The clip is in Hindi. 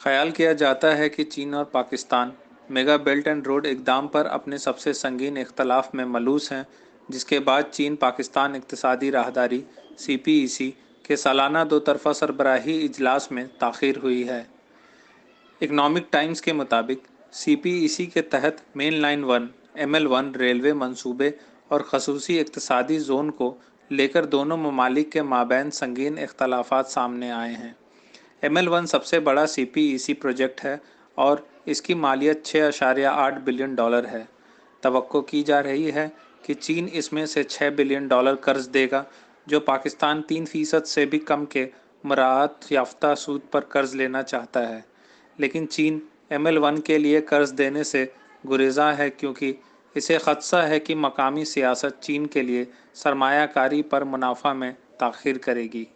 ख्याल किया जाता है कि चीन और Pakistan mega belt and road इकदाम पर अपने सबसे संगीन इख्तलाफ में मलूस हैं, जिसके बाद चीन Pakistan इकतसादी राहदारी C P E C के सालाना दो तरफा सरबराही इजलास में तखिर हुई है। इकनॉमिक टाइम्स के मुताबिक सी पी ई सी के तहत main line one M L one railway मनसूबे और खसूसी इकतसादी जोन को लेकर दोनों ममालिक के माबैन संगीन इख्तलाफात सामने आए हैं। एम सबसे बड़ा सी पी ई सी प्रोजेक्ट है और इसकी मालियत छः अशारिया आठ बिलियन डॉलर है। तो की जा रही है कि चीन इसमें से छः बिलियन डॉलर कर्ज देगा, जो पाकिस्तान तीन फ़ीसद से भी कम के मराहत याफ्ता सूद पर कर्ज लेना चाहता है। लेकिन चीन एम एल वन के लिए कर्ज देने से गुरेजा है क्योंकि इसे खदशा है कि मकामी सियासत चीन के लिए सरमायाकारी पर मुनाफा में ताख़िर करेगी।